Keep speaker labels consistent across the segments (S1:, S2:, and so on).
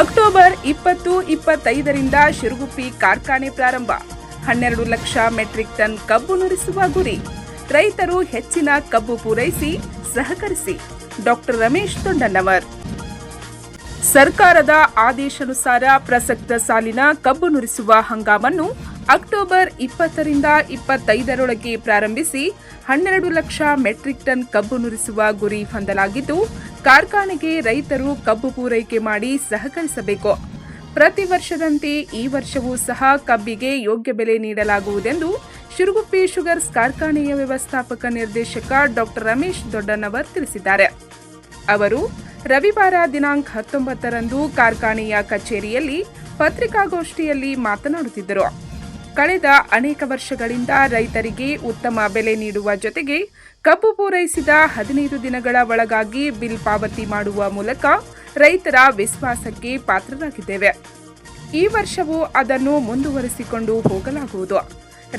S1: October ಇಪ್ಪತ್ತು, ಇಪ್ಪತ್ತೈದರಿಂದ ಶಿರುಗುಪ್ಪಿ ಕಾರ್ಖಾನೆ ಪ್ರಾರಂಭ. ಹನ್ನೆರಡು ಲಕ್ಷ ಮೆಟ್ರಿಕ್ ಟನ್ ಕಬ್ಬು ನುರಿಸುವ ಗುರಿ. ರೈತರು ಹೆಚ್ಚಿನ ಕಬ್ಬು ಪೂರೈಸಿ, ಸಹಕರಿಸಿ. ಡಾಕ್ಟರ್ ರಮೇಶ್ ದೊಡ್ಡಣ್ಣವರ್ ಸರ್ಕಾರದ ಆದೇಶಾನುಸಾರ ಪ್ರಸಕ್ತ ಸಾಲಿನ ಕಬ್ಬು ನುರಿಸುವ ಹಂಗಾಮನ್ನು ಅಕ್ಟೋಬರ್ ಇಪ್ಪತ್ತರಿಂದ ಇಪ್ಪತ್ತೈದರೊಳಗೆ ಪ್ರಾರಂಭಿಸಿ ಹನ್ನೆರಡು ಲಕ್ಷ ಮೆಟ್ರಿಕ್ ಟನ್ ಕಬ್ಬು ನುರಿಸುವ ಗುರಿ ಹೊಂದಲಾಗಿದ್ದು, ಕಾರ್ಖಾನೆಗೆ ರೈತರು ಕಬ್ಬು ಪೂರೈಕೆ ಮಾಡಿ ಸಹಕರಿಸಬೇಕು. ಪ್ರತಿ ವರ್ಷದಂತೆ ಈ ವರ್ಷವೂ ಸಹ ಕಬ್ಬಿಗೆ ಯೋಗ್ಯ ಬೆಲೆ ನೀಡಲಾಗುವುದೆಂದು ಶಿರುಗುಪ್ಪಿ ಶುಗರ್ಸ್ ಕಾರ್ಖಾನೆಯ ವ್ಯವಸ್ಥಾಪಕ ನಿರ್ದೇಶಕ ಡಾಕ್ಟರ್ ರಮೇಶ್ ದೊಡ್ಡನವರ್ ತಿಳಿಸಿದ್ದಾರೆ. ಅವರು ರವಿವಾರ ದಿನಾಂಕ ಹತ್ತೊಂಬತ್ತರಂದು ಕಾರ್ಖಾನೆಯ ಕಚೇರಿಯಲ್ಲಿ ಪತ್ರಿಕಾಗೋಷ್ಠಿಯಲ್ಲಿ ಮಾತನಾಡುತ್ತಿದ್ದರು. ಕಳೆದ ಅನೇಕ ವರ್ಷಗಳಿಂದ ರೈತರಿಗೆ ಉತ್ತಮ ಬೆಲೆ ನೀಡುವ ಜೊತೆಗೆ ಕಬ್ಬು ಪೂರೈಸಿದ ಹದಿನೈದು ದಿನಗಳ ಒಳಗಾಗಿ ಬಿಲ್ ಪಾವತಿ ಮಾಡುವ ಮೂಲಕ ರೈತರ ವಿಶ್ವಾಸಕ್ಕೆ ಪಾತ್ರರಾಗಿದ್ದೇವೆ. ಈ ವರ್ಷವೂ ಅದನ್ನು ಮುಂದುವರೆಸಿಕೊಂಡು ಹೋಗಲಾಗುವುದು.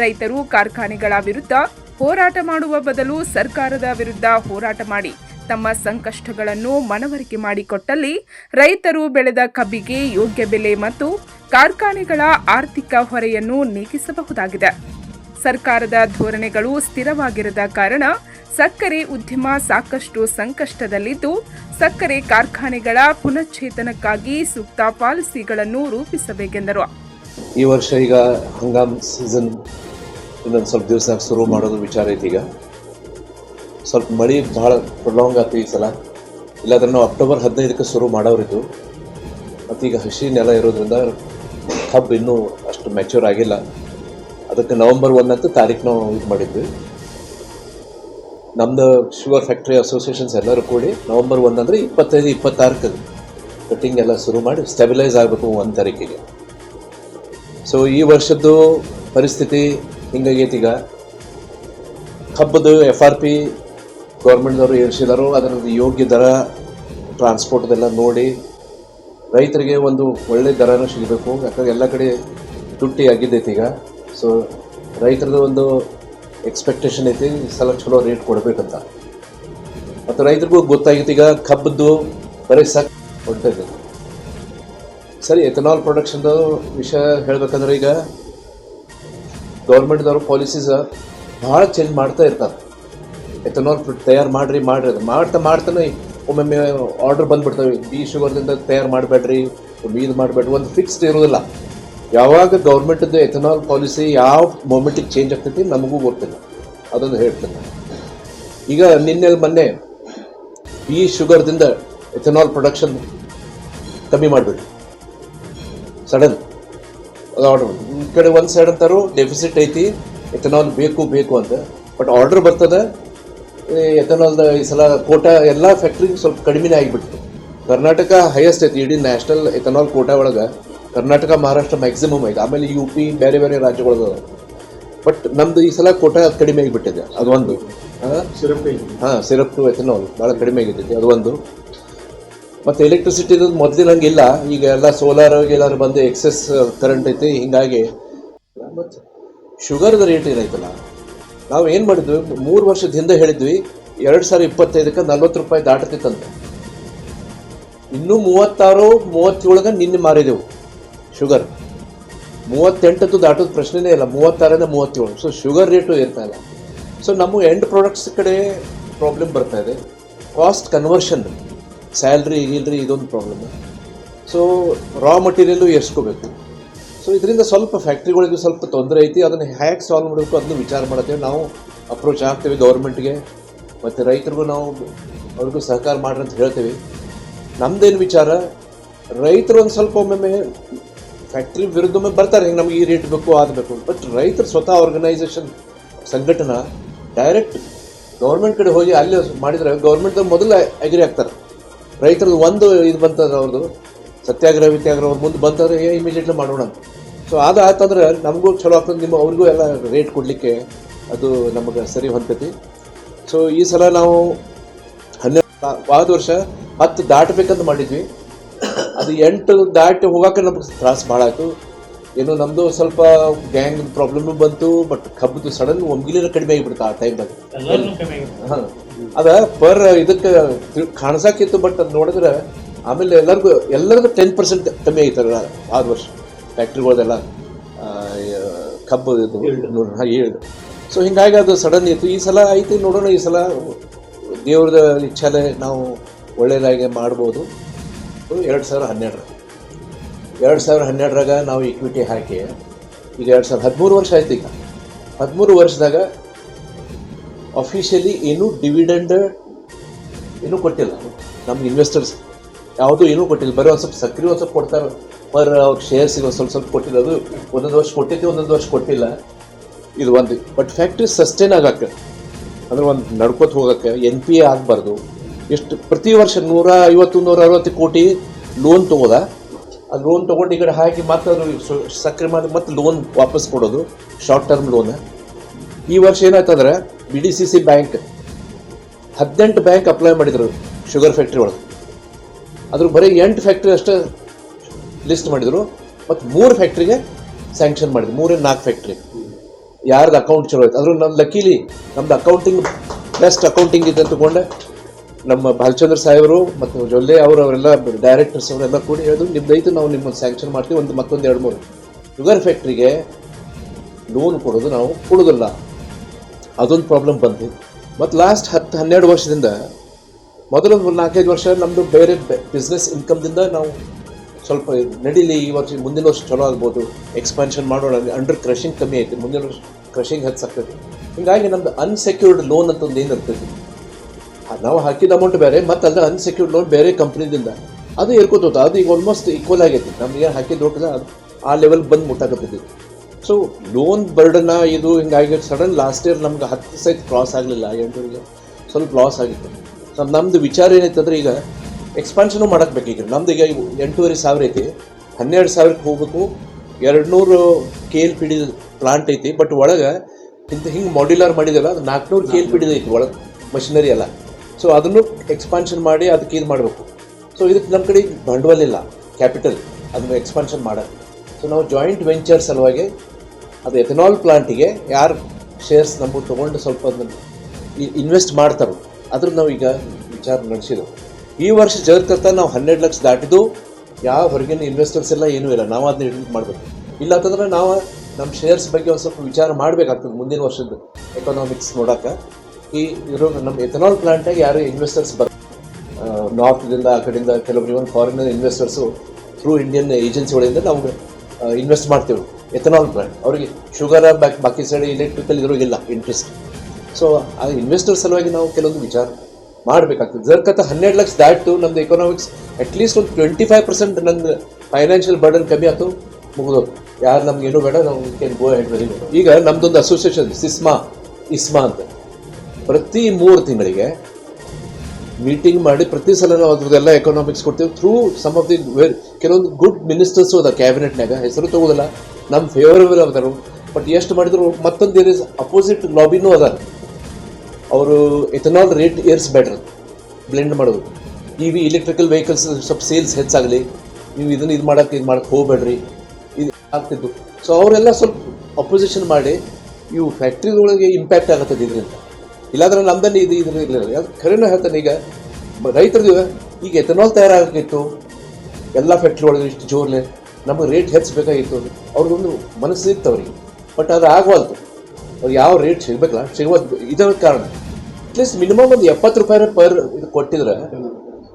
S1: ರೈತರು ಕಾರ್ಖಾನೆಗಳ ವಿರುದ್ಧ ಹೋರಾಟ ಮಾಡುವ ಬದಲು ಸರ್ಕಾರದ ವಿರುದ್ಧ ಹೋರಾಟ ಮಾಡಿ ತಮ್ಮ ಸಂಕಷ್ಟಗಳನ್ನು ಮನವರಿಕೆ ಮಾಡಿಕೊಟ್ಟಲ್ಲಿ ರೈತರು ಬೆಳೆದ ಕಬ್ಬಿಗೆ ಯೋಗ್ಯ ಬೆಲೆ ಮತ್ತು ಕಾರ್ಖಾನೆಗಳ ಆರ್ಥಿಕ ಹೊರೆಯನ್ನು ನೀಗಿಸಬಹುದಾಗಿದೆ. ಸರ್ಕಾರದ ಧೋರಣೆಗಳು ಸ್ಥಿರವಾಗಿರದ ಕಾರಣ ಸಕ್ಕರೆ ಉದ್ಯಮ ಸಾಕಷ್ಟು ಸಂಕಷ್ಟದಲ್ಲಿದ್ದು, ಸಕ್ಕರೆ ಕಾರ್ಖಾನೆಗಳ ಪುನಶ್ಚೇತನಕ್ಕಾಗಿ ಸೂಕ್ತ ಪಾಲಿಸಿಗಳನ್ನು ರೂಪಿಸಬೇಕೆಂದರು.
S2: ಈ ವರ್ಷ ಈಗ ಹಂಗಾಮ್ ಸೀಸನ್ ಇನ್ನೊಂದು ಸ್ವಲ್ಪ ದಿವಸ ಶುರು ಮಾಡೋದು ವಿಚಾರ ಐತಿ ಈಗ. ಸ್ವಲ್ಪ ಮಳೆ ಭಾಳ ಪ್ರೊಲಾಂಗ್ ಈ ಸಲ. ಇಲ್ಲಾಂದ್ರೆ ಅಕ್ಟೋಬರ್ ಹದಿನೈದಕ್ಕೆ ಶುರು ಮಾಡೋರಿದ್ದು ಮತ್ತು ಈಗ ಹಸಿ ನೆಲ ಇರೋದ್ರಿಂದ ಕಬ್ಬು ಇನ್ನೂ ಅಷ್ಟು ಮೆಚೂರ್ ಆಗಿಲ್ಲ. ಅದಕ್ಕೆ ನವಂಬರ್ ಒಂದಂತೂ ತಾರೀಕು ನಾವು ಇದು ಮಾಡಿದ್ವಿ. ನಮ್ಮದು ಶುಗರ್ ಫ್ಯಾಕ್ಟ್ರಿ ಅಸೋಸಿಯೇಷನ್ಸ್ ಎಲ್ಲರೂ ಕೂಡಿ ನವಂಬರ್ ಒಂದಂದರೆ ಇಪ್ಪತ್ತೈದು, ಇಪ್ಪತ್ತಾರಕ್ಕೆ ಕಟ್ಟಿಂಗ್ ಎಲ್ಲ ಶುರು ಮಾಡಿ ಸ್ಟೆಬಿಲೈಸ್ ಆಗಬೇಕು ಒಂದು ತಾರೀಕಿಗೆ. ಸೊ ಈ ವರ್ಷದ್ದು ಪರಿಸ್ಥಿತಿ ಹಿಂಗಾಗೈತಿ ಈಗ. ಕಬ್ಬದು ಎಫ್ ಆರ್ ಪಿ ಗೌರ್ಮೆಂಟ್ನವರು ಏರಿಸಿದಾರೋ ಅದರದ್ದು ಯೋಗ್ಯ ದರ ಟ್ರಾನ್ಸ್ಪೋರ್ಟ್ದೆಲ್ಲ ನೋಡಿ ರೈತರಿಗೆ ಒಂದು ಒಳ್ಳೆ ದರನೂ ಸಿಗಬೇಕು, ಯಾಕಂದ್ರೆ ಎಲ್ಲ ಕಡೆ ತುಟ್ಟಿ ಆಗಿದ್ದೈತಿ ಈಗ. ಸೊ ರೈತರದ್ದು ಒಂದು ಎಕ್ಸ್ಪೆಕ್ಟೇಷನ್ ಐತಿ, ಈ ಸಲ ಚಲೋ ರೇಟ್ ಕೊಡಬೇಕಂತ. ಮತ್ತು ರೈತರಿಗೂ ಗೊತ್ತಾಗಿತ್ತು, ಈಗ ಕಬ್ಬದ್ದು ಬರೀ ಸಕ್ ಹೊಂಟೈತೆ. ಸರಿ ಎಥನಾಲ್ ಪ್ರೊಡಕ್ಷನ್ದು ವಿಷಯ ಹೇಳಬೇಕಂದ್ರೆ ಈಗ ಗೌರ್ಮೆಂಟ್ದವ್ರು ಪಾಲಿಸೀಸ್ ಭಾಳ ಚೇಂಜ್ ಮಾಡ್ತಾ ಇರ್ತಾರೆ. ಎಥನಾಲ್ ತಯಾರು ಮಾಡಿರಿ ಮಾಡಿರಿ ಅದು ಮಾಡ್ತಾ ಮಾಡ್ತಾನೆ ಒಮ್ಮೊಮ್ಮೆ ಆರ್ಡರ್ ಬಂದ್ಬಿಡ್ತವೆ. ಬಿ ಶುಗರ್ದಿಂದ ತಯಾರು ಮಾಡಬೇಡ್ರಿ ಇದು ಮಾಡಬೇಡ್ರಿ, ಒಂದು ಫಿಕ್ಸ್ಡ್ ಇರೋದಿಲ್ಲ. ಯಾವಾಗ ಗೌರ್ಮೆಂಟದ್ದು ಎಥನಾಲ್ ಪಾಲಿಸಿ ಯಾವ ಮೂಮೆಂಟಿಗೆ ಚೇಂಜ್ ಆಗ್ತೈತಿ ನಮಗೂ ಗೊತ್ತಿಲ್ಲ. ಅದೊಂದು ಹೇಳ್ತೇನೆ ಈಗ ನಿನ್ನೆ ಮೊನ್ನೆ ಬಿ ಶುಗರ್ದಿಂದ ಎಥನಾಲ್ ಪ್ರೊಡಕ್ಷನ್ ಕಮ್ಮಿ ಮಾಡಬೇಡ್ರಿ ಸಡನ್ ಅದು ಆರ್ಡರ್ ಈ ಕಡೆ ಒಂದು ಸೈಡ್ ಅಂತಾರು ಡೆಫಿಸಿಟ್ ಐತಿ ಎಥನಾಲ್ ಬೇಕು ಬೇಕು ಅಂತ. ಬಟ್ ಆರ್ಡರ್ ಬರ್ತದೆ ಎಥನಾಲ್ದ ಈ ಸಲ ಕೋಟಾ ಎಲ್ಲ ಫ್ಯಾಕ್ಟ್ರಿಗೆ ಸ್ವಲ್ಪ ಕಡಿಮೆನೇ ಆಗಿಬಿಟ್ಟು ಕರ್ನಾಟಕ ಹೈಯೆಸ್ಟ್ ಐತಿ ಇಡೀ ನ್ಯಾಷನಲ್ ಎಥನಾಲ್ ಕೋಟಾ ಒಳಗೆ. ಕರ್ನಾಟಕ ಮಹಾರಾಷ್ಟ್ರ ಮ್ಯಾಕ್ಸಿಮಮ್ ಐತೆ. ಆಮೇಲೆ ಯು ಪಿ ಬೇರೆ ಬೇರೆ ರಾಜ್ಯಗಳದ ಬಟ್ ನಮ್ದು ಈ ಸಲ ಕೋಟಾ ಕಡಿಮೆ ಆಗಿಬಿಟ್ಟಿದೆ ಅದೊಂದು ಹಾಂ ಸಿರಪ್ ಟು ಎಥನಾಲ್ ಭಾಳ ಕಡಿಮೆ ಆಗಿರ್ತೈತಿ ಅದು ಒಂದು. ಮತ್ತು ಎಲೆಕ್ಟ್ರಿಸಿಟಿದು ಮೊದಲಿನ ಹಂಗಿಲ್ಲ ಈಗ ಎಲ್ಲ ಸೋಲಾರ್ ಎಲ್ಲಾರು ಬಂದು ಎಕ್ಸೆಸ್ ಕರೆಂಟ್ ಐತಿ ಹಿಂಗಾಗಿ. ಮತ್ತು ಶುಗರ್ದು ರೇಟ್ ಏನೈತಲ್ಲ ನಾವು ಏನು ಮಾಡಿದ್ವಿ? ಮೂರು ವರ್ಷದ ಹಿಂದೆ ಹೇಳಿದ್ವಿ, ಎರಡು ಸಾವಿರ ಇಪ್ಪತ್ತೈದಕ್ಕೆ ನಲ್ವತ್ತು ರೂಪಾಯಿ ದಾಟತಿತ್ತಂತ ಇನ್ನೂ ಮೂವತ್ತಾರು ಮೂವತ್ತೇಳಗೆ ನಿನ್ನೆ ಮಾರಿದೆವು ಶುಗರ್. ಮೂವತ್ತೆಂಟದ್ದು ದಾಟೋದು ಪ್ರಶ್ನೆನೇ ಇಲ್ಲ ಮೂವತ್ತಾರಿಂದ ಮೂವತ್ತೇಳು. ಸೊ ಶುಗರ್ ರೇಟು ಇರ್ತಾ ಇಲ್ಲ. ಸೊ ನಮ್ಮ ಎಂಡ್ ಪ್ರಾಡಕ್ಟ್ಸ್ ಕಡೆ ಪ್ರಾಬ್ಲಮ್ ಬರ್ತಾ ಇದೆ. ಕಾಸ್ಟ್ ಕನ್ವರ್ಷನ್ ಸ್ಯಾಲ್ರಿ ಇಲ್ರಿ, ಇದೊಂದು ಪ್ರಾಬ್ಲಮ್ ಸೊ ರಾ ಮಟೀರಿಯಲ್ಲು ಎರ್ಸ್ಕೋಬೇಕು ಸೊ ಇದರಿಂದ ಸ್ವಲ್ಪ ಫ್ಯಾಕ್ಟ್ರಿಗಳಿಗೂ ಸ್ವಲ್ಪ ತೊಂದರೆ ಐತಿ. ಅದನ್ನು ಹ್ಯಾಕ್ ಸಾಲ್ವ್ ಮಾಡಬೇಕು ಅದನ್ನು ವಿಚಾರ ಮಾಡ್ತೇವೆ ನಾವು ಅಪ್ರೋಚ್ ಆಗ್ತೇವೆ ಗೌರ್ಮೆಂಟ್ಗೆ ಮತ್ತು ರೈತರಿಗೂ ನಾವು ಅವ್ರಿಗೂ ಸಹಕಾರ ಮಾಡ್ರಿ ಅಂತ ಹೇಳ್ತೇವೆ. ನಮ್ಮದೇನು ವಿಚಾರ? ರೈತರು ಒಂದು ಸ್ವಲ್ಪ ಒಮ್ಮೊಮ್ಮೆ ಫ್ಯಾಕ್ಟ್ರಿ ವಿರುದ್ಧ ಒಮ್ಮೆ ಬರ್ತಾರೆ. ಹಿಂಗೆ ನಮ್ಗೆ ಈ ರೇಟ್ ಬೇಕು, ಅದು ಬೇಕು ಬಟ್ ರೈತರು ಸ್ವತಃ ಆರ್ಗನೈಸೇಷನ್ ಸಂಘಟನಾ ಡೈರೆಕ್ಟ್ ಗೌರ್ಮೆಂಟ್ ಕಡೆ ಹೋಗಿ ಅಲ್ಲಿ ಮಾಡಿದರೆ ಗೌರ್ಮೆಂಟ್ದವ್ರು ಮೊದಲು ಅಗ್ರಿ ಆಗ್ತಾರೆ. ರೈತರದ್ದು ಒಂದು ಇದು ಬಂತಂದ್ರೆ ಅವ್ರದ್ದು ಸತ್ಯಾಗ್ರಹ, ವಿತ್ಯಾಗ್ರಹ ಅವ್ರ ಮುಂದೆ ಬಂತಂದ್ರೆ ಏ ಇಮಿಡಿಯೇಟ್ಲಿ ಮಾಡೋಣ ಸೊ ಅದು ಆಯ್ತಂದ್ರೆ ನಮಗೂ ಚಲೋ ಆಗ್ತದೆ ನಿಮ್ಮ ಅವ್ರಿಗೂ ಎಲ್ಲ ರೇಟ್ ಕೊಡಲಿಕ್ಕೆ ಅದು ನಮಗೆ ಸರಿ ಹೊಂತೈತಿ ಸೊ ಈ ಸಲ ನಾವು ಹನ್ನೆರಡು ಹೋದ ವರ್ಷ ಹತ್ತು ದಾಟಬೇಕಂತ ಮಾಡಿದ್ವಿ. ಅದು ಎಂಟು ದಾಟಿ ಹೋಗಾಕ ನಮ್ಗೆ ತ್ರಾಸು ಭಾಳ ಆಯಿತು. ಏನು ನಮ್ಮದು ಸ್ವಲ್ಪ ಗ್ಯಾಂಗ್ ಪ್ರಾಬ್ಲಮ್ ಬಂತು ಬಟ್ ಕಬ್ಬದು ಸಡನ್ ಒಮ್ಗಿಲಿನ ಕಡಿಮೆ ಆಗಿಬಿಡ್ತು ಆ ಟೈಮ್ದಾಗ ಹಾಂ. ಅದ ಪರ್ ಇದಕ್ಕೆ ಕಾಣಿಸಾಕಿತ್ತು ಬಟ್ ಅದು ನೋಡಿದ್ರೆ ಆಮೇಲೆ ಎಲ್ಲರಿಗೂ ಎಲ್ಲರಿಗೂ ಟೆನ್ ಪರ್ಸೆಂಟ್ ಕಮ್ಮಿ ಆಗಿತ್ತಲ್ಲ ಆದ ವರ್ಷ. ಫ್ಯಾಕ್ಟ್ರಿಗಳದೆಲ್ಲ ಕಬ್ಬು ಇದು ಹೇಳಿದ್ರು ಸೊ ಹಿಂಗಾಗಿ ಅದು ಸಡನ್ ಇತ್ತು. ಈ ಸಲ ಐತಿ ನೋಡೋಣ ಈ ಸಲ ದೇವ್ರದ ಇಚ್ಛಾಲೆ ನಾವು ಒಳ್ಳೆಯದಾಗಿ ಮಾಡ್ಬೋದು. ಎರಡು ಸಾವಿರ ಹನ್ನೆರಡರ ಎರಡು ಸಾವಿರ ಹನ್ನೆರಡರಾಗ ನಾವು ಇಕ್ವಿಟಿ ಹಾಕಿ ಈಗ ಎರಡು ಸಾವಿರದ ಹದಿಮೂರು ವರ್ಷ ಆಯ್ತು ಈಗ. ಹದಿಮೂರು ವರ್ಷದಾಗ ಅಫಿಷಿಯಲಿ ಏನೂ ಡಿವಿಡೆಂಡ್ ಏನೂ ಕೊಟ್ಟಿಲ್ಲ. ನಮ್ಮ ಇನ್ವೆಸ್ಟರ್ಸ್ ಯಾವುದೂ ಏನೂ ಕೊಟ್ಟಿಲ್ಲ. ಬರೀ ಒಂದು ಸ್ವಲ್ಪ ಸಕ್ರಿ ಒಂದು ಸ್ವಲ್ಪ ಕೊಡ್ತಾರೆ. ಪರ್ ಅವ್ರ ಶೇರ್ಸಿಗೆ ಒಂದು ಸ್ವಲ್ಪ ಸ್ವಲ್ಪ ಕೊಟ್ಟಿದ್ದು ಒಂದೊಂದು ವರ್ಷ ಕೊಟ್ಟಿದ್ದೆ, ಒಂದೊಂದು ವರ್ಷ ಕೊಟ್ಟಿಲ್ಲ. ಇದು ಒಂದು. ಬಟ್ ಫ್ಯಾಕ್ಟ್ರಿ ಸಸ್ಟೈನ್ ಆಗಕ್ಕೆ. ಅಂದ್ರೆ ಒಂದು ನಡ್ಕೋತ ಹೋಗಕ್ಕೆ ಎನ್ ಪಿ ಎ ಆಗಬಾರ್ದು. ಎಷ್ಟು ಪ್ರತಿ ವರ್ಷ ನೂರ ಐವತ್ತು, ನೂರ ಅರವತ್ತು ಕೋಟಿ ಲೋನ್ ತೊಗೋದ. ಆ ಲೋನ್ ತೊಗೊಂಡು ಈ ಕಡೆ ಹಾಕಿ ಮತ್ತೆ ಅದು ಸಕ್ರೆ ಮಾಡಿ ಮತ್ತೆ ಲೋನ್ ವಾಪಸ್ ಕೊಡೋದು. ಶಾರ್ಟ್ ಟರ್ಮ್ ಲೋನ್ ಈ ವರ್ಷ ಏನಾಯ್ತಂದ್ರೆ B D C C bank ಹದಿನೆಂಟು ಬ್ಯಾಂಕ್ ಅಪ್ಲೈ ಮಾಡಿದ್ರು ಶುಗರ್ ಫ್ಯಾಕ್ಟ್ರಿ ಒಳಗೆ. ಅದ್ರ ಬರೀ ಎಂಟು ಫ್ಯಾಕ್ಟ್ರಿ ಅಷ್ಟೇ ಲಿಸ್ಟ್ ಮಾಡಿದ್ರು. ಮತ್ತು ಮೂರು ಫ್ಯಾಕ್ಟ್ರಿಗೆ ಸ್ಯಾಂಕ್ಷನ್ ಮಾಡಿದ್ರು. ಮೂರೇ ನಾಲ್ಕು ಫ್ಯಾಕ್ಟ್ರಿ ಯಾರ್ದು ಅಕೌಂಟ್ ಚಲೋ ಆಯ್ತು ಅದ್ರ ನಮ್ಮ ಲಕ್ಕೀಲಿ ನಮ್ದು ಅಕೌಂಟಿಂಗ್ ಬೆಸ್ಟ್ ಅಕೌಂಟಿಂಗ್ ಇದೆ ತಗೊಂಡೆ ನಮ್ಮ ಬಾಲಚಂದ್ರ ಸಾಹೇಬರು ಮತ್ತು ಜೊಲ್ಲೆ ಅವರು, ಅವರೆಲ್ಲ ಡೈರೆಕ್ಟರ್ಸ್ ಅವರೆಲ್ಲ ಕೂಡಿ ಹೇಳಿದ್ರು ನಿಮ್ದು ಐತೆ ನಾವು ನಿಮ್ಮನ್ನು ಸ್ಯಾಂಕ್ಷನ್ ಮಾಡ್ತೀವಿ, ಒಂದು ಮತ್ತೊಂದು ಎರಡು ಮೂರು. ಶುಗರ್ ಫ್ಯಾಕ್ಟ್ರಿಗೆ ಲೋನ್ ಕೊಡೋದು ನಾವು ಕೊಡೋದಿಲ್ಲ. ಅದೊಂದು ಪ್ರಾಬ್ಲಮ್ ಬಂತು. ಮತ್ತು ಲಾಸ್ಟ್ ಹತ್ತು ಹನ್ನೆರಡು ವರ್ಷದಿಂದ ಮೊದಲು ಒಂದು ನಾಲ್ಕೈದು ವರ್ಷ ನಮ್ಮದು ಬೇರೆ ಬಿಸ್ನೆಸ್ ಇನ್ಕಮ್ದಿಂದ ನಾವು ಸ್ವಲ್ಪ ನಡೀಲಿ ಈ ವರ್ಷ ಮುಂದಿನ ವರ್ಷ ಚಲೋ ಆಗ್ಬೋದು. ಎಕ್ಸ್ಪಾನ್ಷನ್ ಮಾಡೋಣ. ಅಂಡರ್ ಕ್ರಷಿಂಗ್ ಕಮ್ಮಿ ಐತಿ. ಮುಂದಿನ ವರ್ಷ ಕ್ರಷಿಂಗ್ ಹೆಚ್ಚಾಗ್ತೈತಿ ಹಿಂಗಾಗಿ ನಮ್ದು ಅನ್ಸೆಕ್ಯೂರ್ಡ್ ಲೋನ್ ಅಂತ ಒಂದು ಏನು ಇರ್ತೈತಿ ನಾವು ಹಾಕಿದ ಅಮೌಂಟ್ ಬೇರೆ ಮತ್ತು ಅಲ್ಲ ಅನ್ಸೆಕ್ಯೂರ್ಡ್ ಲೋನ್ ಬೇರೆ ಕಂಪ್ನಿದಿಂದ ಅದು ಇರ್ಕೋತ ಅದು ಈಗ ಆಲ್ಮೋಸ್ಟ್ ಈಕ್ವಲ್ ಆಗೈತಿ. ನಮ್ಗೆ ಹಾಕಿದ ರೊಕ್ಕ ಆ ಲೆವೆಲ್ ಬಂದು ಮುಟ್ಟಾಕತ್ತೈತಿ. ಸೊ ಲೋನ್ ಬರ್ಡನ್ನ ಇದು ಹಿಂಗಾಗಿ ಸಡನ್ ಲಾಸ್ಟ್ ಇಯರ್ ನಮ್ಗೆ ಹತ್ತು ಸೈತ್ ಕ್ರಾಸ್ ಆಗಲಿಲ್ಲ. ಎಂಟೂರಿಗೆ ಸ್ವಲ್ಪ ಲಾಸ್ ಆಗಿತ್ತು. ಸೊ ನಮ್ಮದು ವಿಚಾರ ಏನೈತೆ ಅಂದ್ರೆ ಈಗ ಎಕ್ಸ್ಪಾನ್ಷನು ಮಾಡೋಕ್ಕೆ ಬೇಕೀಗ ನಮ್ದು ಈಗ ಎಂಟೂವರೆ ಸಾವಿರ ಐತಿ. ಹನ್ನೆರಡು ಸಾವಿರಕ್ಕೆ ಹೋಗ್ಬೇಕು. ಎರಡು ನೂರು K L P D plant ಐತಿ. ಬಟ್ ಒಳಗೆ ಇಂಥ ಹಿಂಗೆ ಮಾಡ್ಯುಲರ್ ಮಾಡಿದಲ್ಲ ಅದು ನಾಲ್ಕುನೂರು ಕೆ ಎಲ್ ಪಿ ಡಿ ಐತಿ ಒಳಗೆ ಮಷಿನರಿ ಎಲ್ಲ. ಸೊ ಅದನ್ನು ಎಕ್ಸ್ಪಾನ್ಷನ್ ಮಾಡಿ ಅದಕ್ಕೆ ಇದು ಮಾಡಬೇಕು. ಸೊ ಇದಕ್ಕೆ ನಮ್ಮ ಕಡೆ ಬಂಡವಾಳ ಇಲ್ಲ. ಕ್ಯಾಪಿಟಲ್ ಅದನ್ನು ಎಕ್ಸ್ಪಾನ್ಷನ್ ಮಾಡೋಕ್ಕೆ ಸೊ ನಾವು ಜಾಯಿಂಟ್ ವೆಂಚರ್ ಸಲುವಾಗಿ ಅದು ಎಥನಾಲ್ ಪ್ಲಾಂಟಿಗೆ ಯಾರು ಶೇರ್ಸ್ ನಮಗೆ ತೊಗೊಂಡು ಸ್ವಲ್ಪ ಅದನ್ನು ಇನ್ವೆಸ್ಟ್ ಮಾಡ್ತಾರೋ. ಅದ್ರ ನಾವು ಈಗ ವಿಚಾರ ನಡೆಸಿದೆವು. ಈ ವರ್ಷ ಜಗತ್ಕರ್ತ ನಾವು ಹನ್ನೆರಡು ಲಕ್ಷ ದಾಟಿದ್ದು, ಯಾವ ಹೊರಗಿನ ಇನ್ವೆಸ್ಟರ್ಸ್ ಎಲ್ಲ ಏನೂ ಇಲ್ಲ. ನಾವು ಅದನ್ನ ಹಿಡಿದು ಮಾಡಬೇಕು. ಇಲ್ಲ ಅಂತಂದ್ರೆ ನಾವು ನಮ್ಮ ಶೇರ್ಸ್ ಬಗ್ಗೆ ಒಂದು ಸ್ವಲ್ಪ ವಿಚಾರ ಮಾಡಬೇಕಾಗ್ತದೆ ಮುಂದಿನ ವರ್ಷದ ಎಕನಾಮಿಕ್ಸ್ ನೋಡೋಕೆ. ಈ ಇರೋ ನಮ್ಮ ಎಥನಾಲ್ ಪ್ಲಾಂಟಾಗಿ ಯಾರು ಇನ್ವೆಸ್ಟರ್ಸ್ ಬರ್ ನಾರ್ತ್ದಿಂದ ಆ ಕಡೆಯಿಂದ ಕೆಲವೊಬ್ಬರು even foreign investors through Indian ಏಜೆನ್ಸಿಗಳಿಂದ ನಾವು ಇನ್ವೆಸ್ಟ್ ಮಾಡ್ತೇವೆ. ಎಥನಾಲ್ ಪ್ಲಾಂಟ್ ಅವರಿಗೆ ಶುಗರ್ ಬಾಕಿ ಸೈಡ್ ಇಲೆಕ್ಟ್ರಿಕಲ್ ಇದ್ರಿಗಿಲ್ಲ ಇಂಟ್ರೆಸ್ಟ್ ಸೊ ಆ ಇನ್ವೆಸ್ಟರ್ ಸಲುವಾಗಿ ನಾವು ಕೆಲವೊಂದು ವಿಚಾರ ಮಾಡಬೇಕಾಗ್ತದೆ. ಜರ್ಕತ್ತ ಹನ್ನೆರಡು ಲಕ್ಷ ದಾಟು ನಮ್ದು ಎಕನಾಮಿಕ್ಸ್ ಅಟ್ಲೀಸ್ಟ್ ಒಂದು ಟ್ವೆಂಟಿ ಫೈವ್ ಪರ್ಸೆಂಟ್ ನಂದು ಫೈನಾನ್ಷಿಯಲ್ ಬರ್ಡನ್ ಕಮ್ಮಿ ಆಯ್ತು ಮುಗಿದು ಯಾರು ನಮ್ಗೆ ಏನೂ ಬೇಡ, ನಾವು ಕ್ಯಾನ್ ಗೋ ಹೆಡ್ ಈಗ ನಮ್ದೊಂದು ಅಸೋಸಿಯೇಷನ್ ಸಿಸ್ಮಾ ಇಸ್ಮಾ ಅಂತ. ಪ್ರತಿ ಮೂರು ತಿಂಗಳಿಗೆ ಮೀಟಿಂಗ್ ಮಾಡಿ ಪ್ರತಿ ಸಲ ನಾವು ಅದ್ರದ್ದೆಲ್ಲ ಎಕನಾಮಿಕ್ಸ್ ಕೊಡ್ತೀವಿ through some of the very ಕೆಲವೊಂದು ಗುಡ್ ಮಿನಿಸ್ಟರ್ಸು ಅದ ಕ್ಯಾಬಿನೆಟ್ನಾಗ ಹೆಸರು ತಗೋದಿಲ್ಲ ನಮ್ಮ ಫೇವರಬಲ್ ಅವತಾರು ಬಟ್ ಎಷ್ಟು ಮಾಡಿದ್ರು ಮತ್ತೊಂದು ಏರ್ ಇಸ್ ಅಪೋಸಿಟ್ ಲಾಬಿನೂ ಅದ. ಅವರು ಎಥನಾಲ್ ರೇಟ್ ಏರ್ಸ್ ಬೆಟ್ರ್ ಬ್ಲೆಂಡ್ ಮಾಡೋದು. ಇ ವಿ ಇಲೆಕ್ಟ್ರಿಕಲ್ ವೆಹಿಕಲ್ಸ್ ಸ್ವಲ್ಪ ಸೇಲ್ಸ್ ಹೆಚ್ಚಾಗಲಿ, ನೀವು ಇದನ್ನು ಇದು ಮಾಡಕ್ಕೆ ಇದು ಮಾಡೋಕ್ಕೆ ಹೋಗಬೇಡ್ರಿ. ಇದು ಆಗ್ತಿದ್ದು ಸೊ ಅವರೆಲ್ಲ ಸ್ವಲ್ಪ ಅಪೋಸಿಷನ್ ಮಾಡಿ, ಇವು ಫ್ಯಾಕ್ಟ್ರಿಗಳಿಗೆ ಇಂಪ್ಯಾಕ್ಟ್ ಆಗುತ್ತೆ ಇದರಿಂದ. ಇಲ್ಲಾಂದ್ರೆ ನಮ್ದಲ್ಲಿ ಇದು ಇದ್ರ ಇರಲಿಲ್ಲ. ಖರೇನ ಹೇಳ್ತಾನೆ ಈಗ ರೈತರದ್ದು ರೈತರದು ಈಗ ಎಥನಾಲ್ ತಯಾರಾಗಿತ್ತು ಎಲ್ಲ ಫ್ಯಾಕ್ಟ್ರಿ ಒಳಗೆ ಇಷ್ಟು ಜೋರ್ಲೆ ನಮಗೆ ರೇಟ್ ಹೆಚ್ಚಬೇಕಾಗಿತ್ತು ಅವ್ರಿಗೊಂದು ಮನಸ್ಸು ಇತ್ತು ಅವ್ರಿಗೆ. ಬಟ್ ಅದು ಆಗವಲ್ತು ಅವ್ರು ಯಾವ ರೇಟ್ ಸಿಗ್ಬೇಕಲ್ಲ? ಸಿಗೋದು ಇದರ ಕಾರಣ. ಅಟ್ಲೀಸ್ಟ್ ಮಿನಿಮಮ್ ಒಂದು ಎಪ್ಪತ್ತು ರೂಪಾಯಿ ಪರ್ ಇದು ಕೊಟ್ಟಿದ್ರೆ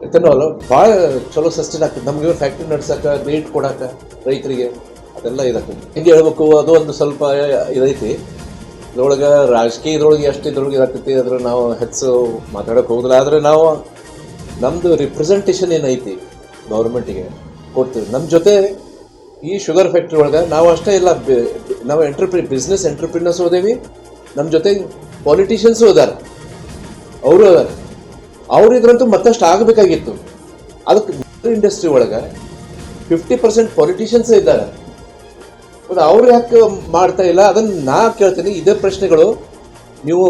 S2: ಎಥನಾಲ್ ಭಾಳ ಚಲೋ ಸಸ್ಟೈನ್ ಆಗ್ತದೆ. ನಮಗೆ ಫ್ಯಾಕ್ಟ್ರಿ ನಡ್ಸಕ್ಕೆ ರೇಟ್ ಕೊಡಕ್ಕೆ ರೈತರಿಗೆ ಅದೆಲ್ಲ ಇದಾಗ್ತದೆ. ಹೆಂಗೆ ಹೇಳ್ಬೇಕು? ಅದು ಒಂದು ಸ್ವಲ್ಪ ಇದೈತಿ. ಇದ್ರೊಳಗೆ ರಾಜಕೀಯ ಇದ್ರೊಳಗೆ ಎಷ್ಟು ಇದ್ರೊಳಗೆ ಇದಾಗ್ತೈತಿ ಅದ್ರ ನಾವು ಹೆಚ್ಚು ಮಾತಾಡೋಕೆ ಹೋಗೋದಿಲ್ಲ. ಆದರೆ ನಾವು ನಮ್ಮದು ರಿಪ್ರೆಸೆಂಟೇಷನ್ ಏನೈತಿ ಗೌರ್ಮೆಂಟಿಗೆ ಕೊಡ್ತೀವಿ. ನಮ್ಮ ಜೊತೆ ಈ ಶುಗರ್ ಫ್ಯಾಕ್ಟ್ರಿ ಒಳಗೆ ನಾವು ಅಷ್ಟೇ ಇಲ್ಲ ನಾವು ಎಂಟ್ರಪ್ರಿ ಬಿಸ್ನೆಸ್ ಎಂಟರ್ಪ್ರಿನರ್ಸ್ ಹೋದೇವಿ. ನಮ್ಮ ಜೊತೆ ಪಾಲಿಟಿಷಿಯನ್ಸು ಅದಾರ ಅವರು ಅದಾರ ಅವ್ರು ಇದ್ರಂತೂ ಮತ್ತಷ್ಟು ಆಗಬೇಕಾಗಿತ್ತು. ಅದಕ್ಕೆ ಇಂಡಸ್ಟ್ರಿ ಒಳಗೆ ಫಿಫ್ಟಿ ಪರ್ಸೆಂಟ್ ಪಾಲಿಟಿಷಿಯನ್ಸ್ ಇದ್ದಾರೆ. ಮತ್ತು ಅವ್ರು ಯಾಕೆ ಮಾಡ್ತಾ ಇಲ್ಲ? ಅದನ್ನು ನಾ ಕೇಳ್ತೀನಿ. ಇದೇ ಪ್ರಶ್ನೆಗಳು ನೀವು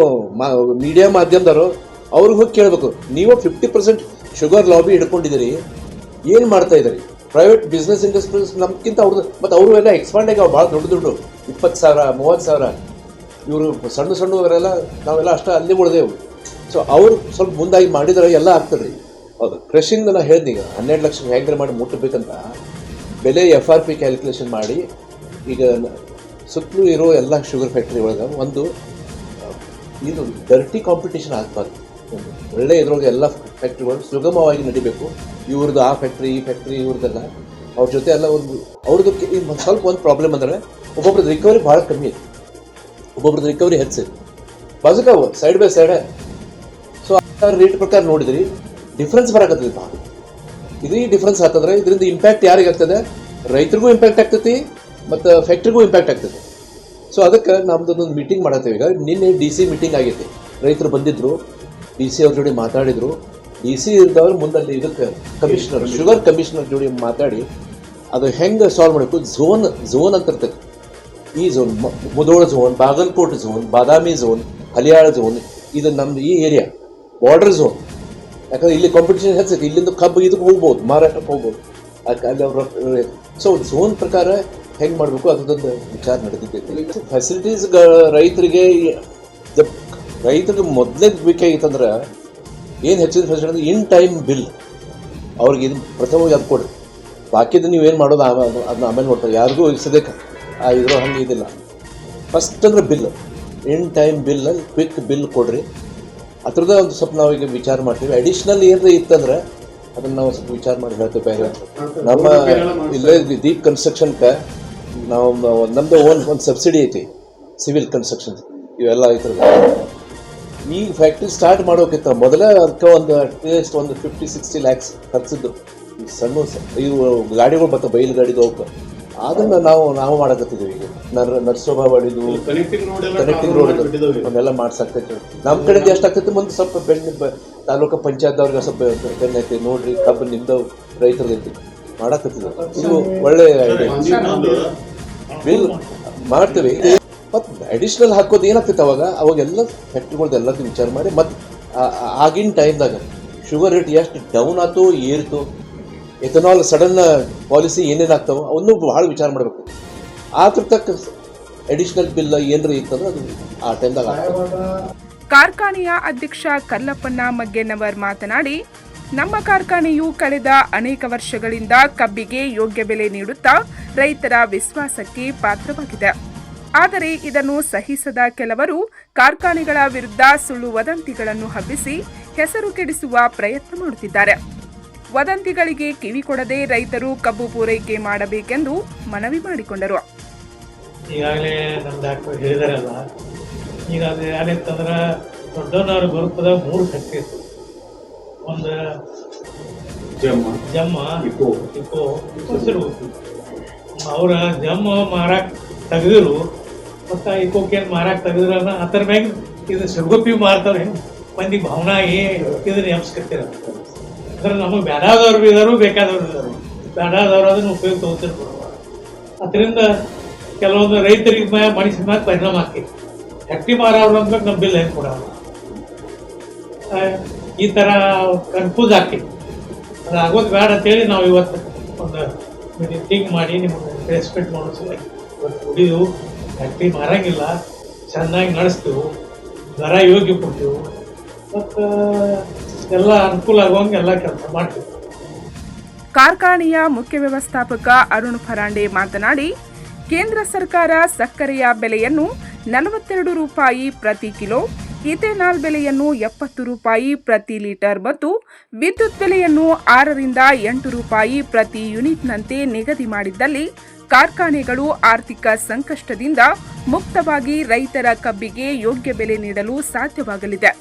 S2: ಮೀಡಿಯಾ ಮಾಧ್ಯಮದವರು, ಅವ್ರಿಗೆ ಹೋಗಿ ಕೇಳಬೇಕು. ನೀವು ಫಿಫ್ಟಿ ಪರ್ಸೆಂಟ್ ಶುಗರ್ ಲಾಬಿ ಹಿಡ್ಕೊಂಡಿದ್ದೀರಿ. ಏನು ಮಾಡ್ತಾ ಇದ್ದೀರಿ? ಪ್ರೈವೇಟ್ ಬಿಸ್ನೆಸ್ ಇಂಡಸ್ಟ್ರೀಸ್ ನಮ್ಗಿಂತ ಅವ್ರದ್ದು ಮತ್ತು ಅವರು ಎಲ್ಲ ಎಕ್ಸ್ಪಾಂಡ್ ಆಗಿ ಭಾಳ ದೊಡ್ಡ ದುಡ್ಡು. ಇಪ್ಪತ್ತು ಸಾವಿರ, ಮೂವತ್ತು ಸಾವಿರ, ಇವರು ಸಣ್ಣ ಸಣ್ಣವರೆಲ್ಲ ನಾವೆಲ್ಲ ಅಷ್ಟೇ ಅಲ್ಲಿ ಉಳಿದೆವು. ಸೊ ಅವರು ಸ್ವಲ್ಪ ಮುಂದಾಗಿ ಮಾಡಿದ್ರೆ ಎಲ್ಲ ಆಗ್ತದೆ. ರೀ ಹೌದು ಕ್ರಷಿಂಗ್ ನಾನು ಹೇಳ್ದೆ ಈಗ ಹನ್ನೆರಡು ಲಕ್ಷ ಹೆಂಗ್ರೆ ಮಾಡಿ ಮುಟ್ಟಬೇಕಂತ ಬೆಲೆ ಎಫ್ ಆರ್ ಪಿ ಕ್ಯಾಲ್ಕುಲೇಷನ್ ಮಾಡಿ, ಈಗ ಸುತ್ತಲೂ ಇರೋ ಎಲ್ಲ ಶುಗರ್ ಫ್ಯಾಕ್ಟ್ರಿ ಒಳಗೆ ಒಂದು ಇದು ಡರ್ಟಿ ಕಾಂಪಿಟೇಷನ್ ಆಗಬಾರ್ದು. ಒಳ್ಳೆ ಇದ್ರೊಳಗೆ ಎಲ್ಲ ಫ್ಯಾಕ್ಟ್ರಿಗಳು ಸುಗಮವಾಗಿ ನಡಿಬೇಕು. ಇವ್ರದ್ದು ಆ ಫ್ಯಾಕ್ಟ್ರಿ ಈ ಫ್ಯಾಕ್ಟ್ರಿ ಇವ್ರದ್ದೆಲ್ಲ. ಅವ್ರ ಜೊತೆ ಎಲ್ಲ ಒಂದು ಅವ್ರದ್ದು ಸ್ವಲ್ಪ ಒಂದು ಪ್ರಾಬ್ಲಮ್ ಅಂದರೆ ಒಬ್ಬೊಬ್ರದ್ದು ರಿಕವರಿ ಭಾಳ ಕಮ್ಮಿ ಇತ್ತು ಒಬ್ಬೊಬ್ರದ್ದು ರಿಕವರಿ ಹೆಚ್ಚೈತಿ ಬಾಜುಕಾವು ಸೈಡ್ ಬೈ ಸೈಡ್ ಸೊ ಆ ರೇಟ್ ಪ್ರಕಾರ ನೋಡಿದ್ರಿ ಡಿಫ್ರೆನ್ಸ್ ಬರಕತ್ತೈತಿ ಭಾಳ. ಇದು ಈ ಡಿಫ್ರೆನ್ಸ್ ಆಗ್ತದ್ರೆ ಇದರಿಂದ ಇಂಪ್ಯಾಕ್ಟ್ ಯಾರಿಗೆ ಆಗ್ತದೆ? ರೈತರಿಗೂ ಇಂಪ್ಯಾಕ್ಟ್ ಆಗ್ತೈತಿ ಮತ್ತು ಫ್ಯಾಕ್ಟ್ರಿಗೂ ಇಂಪ್ಯಾಕ್ಟ್ ಆಗ್ತದೆ ಸೊ ಅದಕ್ಕೆ ನಮ್ದು ಒಂದು ಮೀಟಿಂಗ್ ಮಾಡತ್ತೇವೆ ಈಗ ನಿನ್ನೆ ಡಿ ಸಿ ಮೀಟಿಂಗ್ ಆಗೈತಿ. ರೈತರು ಬಂದಿದ್ದರು ಡಿ ಸಿ ಅವ್ರ ಜೋಡಿ ಮಾತಾಡಿದರು. ಡಿ ಸಿ ಇದ್ದವ್ರು ಮುಂದಲ್ಲಿ ಇದಕ್ಕೆ ಕಮಿಷನರ್ ಶುಗರ್ ಕಮಿಷನರ್ ಜೋಡಿ ಮಾತಾಡಿ ಅದು ಹೆಂಗೆ ಸಾಲ್ವ್ ಮಾಡಬೇಕು? ಝೋನ್ ಝೋನ್ ಅಂತ ಇರ್ತೈತಿ. ಈ zone Mudhol zone Bagalkot zone Badami zone Haliyal zone ಇದು ನಮ್ದು ಈ ಏರಿಯಾ ಬಾರ್ಡರ್ ಝೋನ್ ಯಾಕಂದ್ರೆ ಇಲ್ಲಿ ಕಾಂಪಿಟೇಷನ್ ಹೆಚ್ಚಿದೆ ಇಲ್ಲಿಂದ ಕಬ್ಬು ಇದಕ್ಕೆ ಹೋಗ್ಬೋದು, ಮಾರಾಟಕ್ಕೆ ಹೋಗ್ಬೋದು. ಅಲ್ಲಿ ಸೊ ಝೋನ್ ಪ್ರಕಾರ ಹೆಂಗೆ ಮಾಡಬೇಕು ಅದೊಂದು ವಿಚಾರ ನಡೆದಿದ್ದೈತಿ ಫೆಸಿಲಿಟೀಸ್ ರೈತರಿಗೆ ರೈತರಿಗೆ ಮೊದಲೇ ಬೇಕಾಗಿತ್ತಂದ್ರೆ ಏನು ಹೆಚ್ಚಿನ ಫೆಸಿಲಿಟಿ ಇನ್ ಟೈಮ್ ಬಿಲ್ ಅವ್ರಿಗೆ ಇದು ಪ್ರಥಮವಾಗಿ ಅದು ಕೊಡಿ ನೀವು ಏನು ಮಾಡೋದು ಆಮೇಲೆ ಅದನ್ನ ಆಮೇಲೆ ನೋಡ್ತಾರೆ. ಯಾರಿಗೂ ಸದ್ಯಕ್ಕೆ ಆ ಇದ್ರ ಹಂಗೆ ಇದಿಲ್ಲ. ಫಸ್ಟ್ ಅಂದ್ರೆ bill in time bill quick bill ಕೊಡ್ರಿ. ಅದ್ರದ್ದು ಒಂದು ಸ್ವಲ್ಪ ನಾವು ಈಗ ವಿಚಾರ ಮಾಡ್ತೀವಿ. ಅಡಿಷ್ನಲ್ ಏನಾರ ಇತ್ತಂದ್ರೆ ಅದನ್ನ ನಾವು ಸ್ವಲ್ಪ ವಿಚಾರ ಮಾಡಿ ಹೇಳ್ತೇವೆ ಬೇರೆ ನಮ್ಮ ಇಲ್ಲೇ ದೀಪ್ ಕನ್ಸ್ಟ್ರಕ್ಷನ್ಗೆ ನಾವು ನಮ್ಮದು ನಮ್ದು ಓನ್ ಒಂದು ಸಬ್ಸಿಡಿ ಐತಿ. ಸಿವಿಲ್ ಕನ್ಸ್ಟ್ರಕ್ಷನ್ ಇವೆಲ್ಲ ಐತ್ರದ್ದು ಈ ಫ್ಯಾಕ್ಟ್ರಿ ಸ್ಟಾರ್ಟ್ ಮಾಡೋಕ್ಕಿಂತ ಮೊದಲೇ ಅದಕ್ಕೆ ಒಂದು ಅಟ್ಲೀಸ್ಟ್ ಒಂದು ಫಿಫ್ಟಿ ಸಿಕ್ಸ್ಟಿ ಲ್ಯಾಕ್ಸ್ ಖರ್ಚಿದ್ದು. ಈ ಸಣ್ಣ ಇವು ಗಾಡಿಗಳು ಬರ್ತಾವೆ ಬೈಲು ಗಾಡಿದು ಅವಕ್ಕೆ ಅದನ್ನ ನಾವು ನಾವು ಮಾಡಕತ್ತಿದ್ದೀವಿ ಈಗ. ನರ್ ನರಸೋಭಾ ಮಾಡಿದ್ದು
S3: ಕನೆಕ್ಟಿಂಗ್ ರೋಡ್.
S2: ಅವನ್ನೆಲ್ಲ ಮಾಡ್ಸಾಕೈತಿ ನಮ್ಮ ಕಡೆದು ಎಷ್ಟಾಗ್ತೈತಿ ಮುಂದೆ ಸ್ವಲ್ಪ ಬೆಣ್ಣೆ ತಾಲೂಕು ಪಂಚಾಯತ್ದವ್ರಿಗೆ ಸ್ವಲ್ಪ ಬೆಣ್ಣೆ ಐತಿ. ನೋಡ್ರಿ ಕಬ್ಬು ನಿಮ್ದು ರೈತರದೈತಿ ಐತಿ. ಮಾಡಕತ್ತಿದ್ರು ಇದು ಒಳ್ಳೆ ಬಿಲ್ ಮಾಡ್ತೀವಿ. ಮತ್ತು ಅಡಿಷ್ನಲ್ ಹಾಕೋದು ಏನಾಗ್ತೈತೆ ಅವಾಗ? ಅವಾಗೆಲ್ಲ ಫ್ಯಾಕ್ಟ್ರಿಗಳ್ದು ಎಲ್ಲದೂ ವಿಚಾರ ಮಾಡಿ ಮತ್ತು ಆಗಿನ ಟೈಮ್ದಾಗ ಶುಗರ್ ರೇಟ್ ಎಷ್ಟು ಡೌನ್ ಆಯ್ತು ಏರ್ತು ಎಥನಾಲ್ ಸಡನ್ ಪಾಲಿಸಿ ಏನೇನು ಆಗ್ತಾವ ಅವನ್ನೂ ಭಾಳ ವಿಚಾರ ಮಾಡಬೇಕು. ಆ ತಕ್ಕ ಅಡಿಷನಲ್ ಬಿಲ್ ಏನರ ಇತ್ತಂದ್ರೆ ಅದು ಆ ಟೈಮ್ದಾಗ
S1: ಕಾರ್ಖಾನೆಯ ಅಧ್ಯಕ್ಷ ಕಲ್ಲಪ್ಪಣ್ಣ ಮಗ್ಗೆನವರ್ ಮಾತನಾಡಿ, ನಮ್ಮ ಕಾರ್ಖಾನೆಯು ಕಳೆದ ಅನೇಕ ವರ್ಷಗಳಿಂದ ಕಬ್ಬಿಗೆ ಯೋಗ್ಯ ಬೆಲೆ ನೀಡುತ್ತಾ ರೈತರ ವಿಶ್ವಾಸಕ್ಕೆ ಪಾತ್ರವಾಗಿದೆ. ಆದರೆ ಇದನ್ನು ಸಹಿಸದ ಕೆಲವರು ಕಾರ್ಖಾನೆಗಳ ವಿರುದ್ಧ ಸುಳ್ಳು ವದಂತಿಗಳನ್ನು ಹಬ್ಬಿಸಿ ಹೆಸರು ಕೆಡಿಸುವ ಪ್ರಯತ್ನ ಮಾಡುತ್ತಿದ್ದಾರೆ. ವದಂತಿಗಳಿಗೆ ಕಿವಿ ಕೊಡದೆ ರೈತರು ಕಬ್ಬು ಪೂರೈಕೆ ಮಾಡಬೇಕೆಂದು ಮನವಿ ಮಾಡಿಕೊಂಡರು.
S4: ಈಗಾಗಲೇ ನಮ್ಮ ಡಾಕ್ಟರ್ ಹೇಳಿದಾರಲ್ಲ ಈಗ ಅದು ಏನಿತ್ತಂದ್ರೆ ದೊಡ್ಡವನವ್ರ ಗುರುಪದ ಮೂರು ಶಕ್ತಿ ಇತ್ತು. ಒಂದು
S3: ಜಮ್ಮ
S4: ಜಮ್ಮ
S3: ಇಪ್ಪು.
S4: ಇಪ್ಪೋ ಹಸಿರು ಅವರ ಜಮ್ಮ ಮಾರಾಕ್ ತೆಗೆದಿರು ಮತ್ತು ಇಕೋಕೇನು ಮಾರಾಕ್ ತೆಗೆದ್ರನ್ನ ಅದರ ಮ್ಯಾಗ ಇದು ಸಿರುಗುಪ್ಪಿ ಮಾರ್ತಾರೆ ಮಂದಿ ಭಾವನಾ ಏ ಇದನ್ನ ಎಮ್ಸ್ಕತ್ತೀರ ಅಂದ್ರೆ ನಮಗೆ ಬೇಡಾದವ್ರು ಇದಾರು, ಬೇಕಾದವ್ರು ಇದಾರು. ಬೇಡಾದವ್ರು ಅದನ್ನು ಉಪಯೋಗ ತಗೋತಿರ್ಬೋದು ಅದರಿಂದ ಕೆಲವೊಂದು ರೈತರಿಗೆ ಮ್ಯಾ ಮನುಷ್ಯನ ಮ್ಯಾಗ ಪರಿಣಾಮ ಆಕೈತಿ. ಹಟ್ಟಿ ಮಾರವ್ರು ಅಂದ್ಬೇಕು ನಮ್ಮ ಬಿಲ್ ಹೆಂಗೆ ಕೊಡಲ್ಲ ಈ ಥರ ಕನ್ಫ್ಯೂಸ್ ಆಕೈತಿ. ಅದು ಆಗೋದು ಬೇಡ ಅಂತೇಳಿ ನಾವು ಇವತ್ತು ಒಂದು ಮೀಟಿಂಗ್ ಮಾಡಿ ನಿಮಗೆ ರೆಸ್ಪೆಕ್ಟ್ ಮಾಡೋ ಸಲುವಾಗಿ ಇವತ್ತು ಕುಡಿದು ಫ್ಯಾಕ್ಟ್ರಿ ಮಾರಂಗಿಲ್ಲ, ಚೆನ್ನಾಗಿ ನಡೆಸ್ತೀವಿ, ದರ ಯೋಗ್ಯ ಕೊಡ್ತೀವಿ. ಮತ್ತು ಎಲ್ಲ ಅನುಕೂಲ ಆಗುವಂಗೆ ಎಲ್ಲ ಕೆಲಸ ಮಾಡ್ತೀವಿ.
S1: ಕಾರ್ಖಾನೆಯ ಮುಖ್ಯ ವ್ಯವಸ್ಥಾಪಕ ಅರುಣ್ ಫರಾಂಡೆ ಮಾತನಾಡಿ, ಕೇಂದ್ರ ಸರ್ಕಾರ ಸಕ್ಕರೆಯ ಬೆಲೆಯನ್ನು ನಲವತ್ತೆರಡು ರೂಪಾಯಿ ಪ್ರತಿ ಕಿಲೋ, ಇಥೆನಾಲ್ ಬೆಲೆಯನ್ನು ಎಪ್ಪತ್ತು ರೂಪಾಯಿ ಪ್ರತಿ ಲೀಟರ್ ಮತ್ತು ವಿದ್ಯುತ್ ಬೆಲೆಯನ್ನು ಆರರಿಂದ ಎಂಟು ರೂಪಾಯಿ ಪ್ರತಿ ಯೂನಿಟ್ನಂತೆ ನಿಗದಿ ಮಾಡಿದ್ದಲ್ಲಿ ಕಾರ್ಖಾನೆಗಳು ಆರ್ಥಿಕ ಸಂಕಷ್ಟದಿಂದ ಮುಕ್ತವಾಗಿ ರೈತರ ಕಬ್ಬಿಗೆ ಯೋಗ್ಯ ಬೆಲೆ ನೀಡಲು ಸಾಧ್ಯವಾಗಲಿದೆ.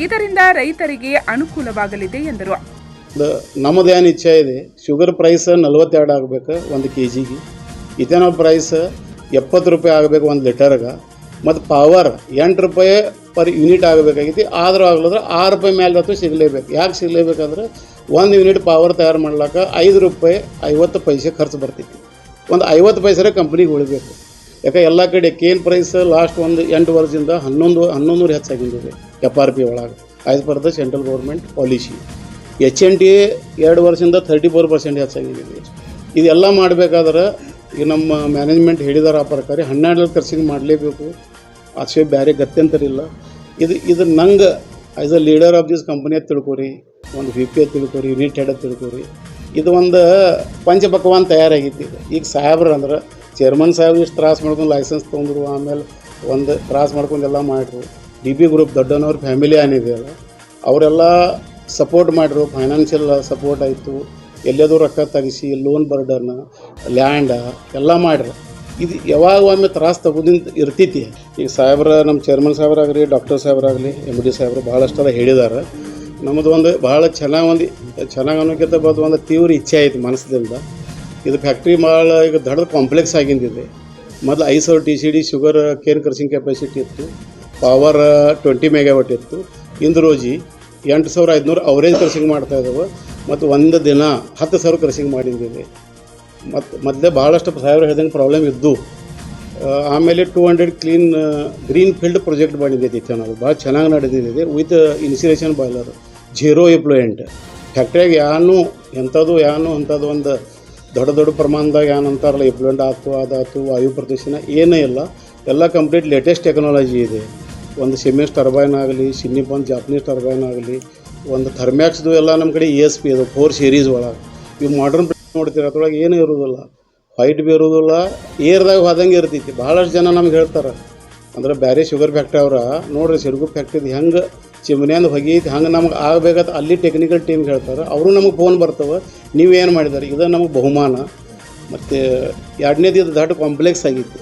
S1: ಇದರಿಂದ ರೈತರಿಗೆ ಅನುಕೂಲವಾಗಲಿದೆ ಎಂದರು.
S5: ದ- ನಮ್ಮದು ಏನು ಇಚ್ಛೆ ಇದೆ ಶುಗರ್ ಪ್ರೈಸ್ ನಲ್ವತ್ತೆರಡು ಆಗಬೇಕು ಒಂದು ಕೆ ಜಿಗೆ ಇಥೆನಾಲ್ ಪ್ರೈಸ್ ಎಪ್ಪತ್ತು ರೂಪಾಯಿ ಆಗಬೇಕು ಒಂದು ಲೀಟರ್ಗೆ. ಮತ್ತು ಪವರ್ ಎಂಟು ರೂಪಾಯಿ ಪರ್ ಯೂನಿಟ್ ಆಗಬೇಕಾಗಿತ್ತು. ಆದರೂ ಆಗ್ಲಾದ್ರೆ ಆರು ರೂಪಾಯಿ ಮೇಲೆ ಅಥವಾ ಸಿಗಲೇಬೇಕು. ಯಾಕೆ ಸಿಗಲೇಬೇಕಂದ್ರೆ ಒಂದು ಯೂನಿಟ್ ಪವರ್ ತಯಾರು ಮಾಡ್ಲಿಕ್ಕೆ ಐದು ರೂಪಾಯಿ ಐವತ್ತು ಪೈಸೆ ಖರ್ಚು ಬರ್ತೈತಿ. ಒಂದು ಐವತ್ತು ಪೈಸೆ ಕಂಪ್ನಿಗೆ ಉಳಿಬೇಕು. ಯಾಕೆ, ಎಲ್ಲ ಕಡೆ ಕೇನ್ ಪ್ರೈಸ್ ಲಾಸ್ಟ್ ಒಂದು ಎಂಟು ವರ್ಷದಿಂದ ಹನ್ನೊಂದು ಹನ್ನೊಂದು ನೂರು ಹೆಚ್ಚಾಗಿಂದಿದೆ. ಎಫ್ ಆರ್ ಪಿ ಒಳಗೆ ಆಯ್ತು per the central government policy H N T ಎರಡು ವರ್ಷದಿಂದ ತರ್ಟಿ ಫೋರ್ ಪರ್ಸೆಂಟ್ ಹೆಚ್ಚಾಗಿದೆ. ಇದೆಲ್ಲ ಮಾಡಬೇಕಾದ್ರೆ ಈಗ ನಮ್ಮ ಮ್ಯಾನೇಜ್ಮೆಂಟ್ ಹೇಳಿದಾರೆ ಆ ಪ್ರಕಾರ ಹನ್ನೆರಡು ಖರ್ಚಿಗೆ ಮಾಡಲೇಬೇಕು. ಅಷ್ಟೇ ಬೇರೆ ಗತ್ಯಂತರಿಲ್ಲ ಇದು ಇದು ನಂಗೆ as a leader of this company ತಿಳ್ಕೊರಿ, ಒಂದು ವಿ ಪಿ ತಿಳ್ಕೊರಿ ಯೂನಿಟ್ ಹೆಡ್ ತಿಳ್ಕೊರಿ. ಇದು ಒಂದು ಪಂಚಪಕ್ವಾನ್ ತಯಾರಾಗಿತ್ತು ಇದು. ಈಗ ಸಾಹೇಬ್ರು ಅಂದ್ರೆ ಚೇರ್ಮನ್ ಸಾಹೇಬ್ ಇಷ್ಟು ತ್ರಾಸ ಮಾಡ್ಕೊಂಡು ಲೈಸೆನ್ಸ್ ತೊಗೊಂಡ್ರು, ಆಮೇಲೆ ಒಂದು ತ್ರಾಸ ಮಾಡ್ಕೊಂಡು ಎಲ್ಲ ಮಾಡ್ರು. ಡಿ ಪಿ ಗ್ರೂಪ್ ದೊಡ್ಡನವ್ರ ಫ್ಯಾಮಿಲಿ ಏನಿದೆಯಲ್ಲ ಅವರೆಲ್ಲ ಸಪೋರ್ಟ್ ಮಾಡಿರು ಫೈನಾನ್ಷಿಯಲ್ ಸಪೋರ್ಟ್ ಆಯಿತು. ಎಲ್ಲೆದು ರೊಕ್ಕ ತೆಗಿಸಿ ಲೋನ್ ಬರ್ಡರ್ನ ಲ್ಯಾಂಡ ಎಲ್ಲ ಮಾಡ್ರಿ ಇದು ಯಾವಾಗ ಒಮ್ಮೆ ತ್ರಾಸು ತಗೋದಿಂದ ಇರ್ತೈತಿ. ಈಗ ಸಾಹೇಬ್ರ, ನಮ್ಮ ಚೇರ್ಮನ್ ಸಾಹೇಬ್ರಾಗಲಿ ಡಾಕ್ಟರ್ ಸಾಹೇಬ್ರಾಗಲಿ ಎಂ ಡಿ ಸಾಹೇಬ್ರು ಭಾಳಷ್ಟೆಲ್ಲ ಹೇಳಿದ್ದಾರೆ ನಮ್ಮದು ಒಂದು ಭಾಳ ಚೆನ್ನಾಗಿ ಒಂದು, ಚೆನ್ನಾಗಿ ಅನ್ನೋಕ್ಕಿಂತ ಬಂದು ಒಂದು ತೀವ್ರ ಇಚ್ಛೆ ಐತಿ ಮನಸ್ಸಿಂದ. ಇದು ಫ್ಯಾಕ್ಟ್ರಿ ಭಾಳ ಈಗ ದೊಡ್ಡ ಕಾಂಪ್ಲೆಕ್ಸ್ ಆಗಿಂದಿದೆ. ಮೊದಲು ಸಾವಿರ T C D sugar cane crushing capacity ಇತ್ತು. ಪವರ್ ಟ್ವೆಂಟಿ ಮೆಗಾವಟ್ ಇತ್ತು. ಇಂದು ರೋಜಿ ಎಂಟು ಸಾವಿರ ಐದುನೂರು ಅವರೇಜ್ ಕ್ರಸಿಂಗ್ ಮಾಡ್ತಾ ಇದ್ದಾವೆ ಮತ್ತು ಒಂದು ದಿನ ಹತ್ತು ಸಾವಿರ ಕ್ರಸಿಂಗ್ ಮಾಡಿದ್ದೀವಿ. ಮತ್ತು ಮೊದಲೇ ಭಾಳಷ್ಟು ಸಾವಿರ ಹೇಳ್ದಂಗೆ ಪ್ರಾಬ್ಲಮ್ ಇದ್ದು ಆಮೇಲೆ two hundred clean green field project ಮಾಡಿದ್ದೈತಿ ನಾವು. ಭಾಳ ಚೆನ್ನಾಗಿ ನಡೆದಿದೆ. With insulation boiler zero effluent ಫ್ಯಾಕ್ಟ್ರಿಯಾಗ ಯಾನು ಎಂಥದ್ದು, ಯಾನು ಅಂಥದ್ದು ಒಂದು ದೊಡ್ಡ ದೊಡ್ಡ ಪ್ರಮಾಣದಾಗ ಏನು ಅಂತಾರಲ್ಲ ಎಪ್ಲೋಯೆಂಟ್ ಆಯ್ತು ಅದಾಯ್ತು ವಾಯು ಪ್ರದೂಷಣ ಏನೇ ಇಲ್ಲ. ಎಲ್ಲ ಕಂಪ್ಲೀಟ್ ಲೇಟೆಸ್ಟ್ ಟೆಕ್ನಾಲಜಿ ಇದೆ. ಒಂದು ಸಿಮೆಂಟ್ ಟರ್ಬೈನ್ ಆಗಲಿ ಸಿನ್ನಿಪನ್ ಜಾಪನೀಸ್ ಟರ್ಬೈನ್ ಆಗಲಿ, ಒಂದು ಥರ್ಮ್ಯಾಕ್ಸ್ದು ಎಲ್ಲ ನಮ್ಮ ಕಡೆ ಇ ಎಸ್ ಪಿ ಅದು ಫೋರ್ ಸೀರೀಸ್ ಒಳಗೆ. ಇವು ಮಾಡ್ರನ್ ನೋಡ್ತೀರ, ಅದ್ರೊಳಗೆ ಏನೂ ಇರೋದಿಲ್ಲ. ವೈಟ್ ಬಿ ಇರೋದಿಲ್ಲ ಏರ್ದಾಗ ಹೋದಂಗೆ ಇರ್ತೈತಿ. ಭಾಳಷ್ಟು ಜನ ನಮ್ಗೆ ಹೇಳ್ತಾರೆ. ಅಂದ್ರೆ ಬೇರೆ ಶುಗರ್ ಫ್ಯಾಕ್ಟ್ರಿ ಅವ್ರ, ನೋಡ್ರಿ ಸಿರ್ಗು ಫ್ಯಾಕ್ಟ್ರಿದು ಹೆಂಗೆ ಚಿಮ್ನೆಯಿಂದ ಹೊಗೈತಿ ಹಂಗೆ ನಮ್ಗೆ ಆಗಬೇಕಂತ ಅಲ್ಲಿ ಟೆಕ್ನಿಕಲ್ ಟೀಮ್ ಹೇಳ್ತಾರೆ. ಅವರು ನಮಗೆ ಫೋನ್ ಬರ್ತವೆ ನೀವೇನು ಮಾಡಿದಾರೆ? ಇದು ನಮಗೆ ಬಹುಮಾನ. ಮತ್ತು ಎರಡನೇದು ಇದು ದೊಡ್ಡ ಕಾಂಪ್ಲೆಕ್ಸ್ ಆಗೈತಿ.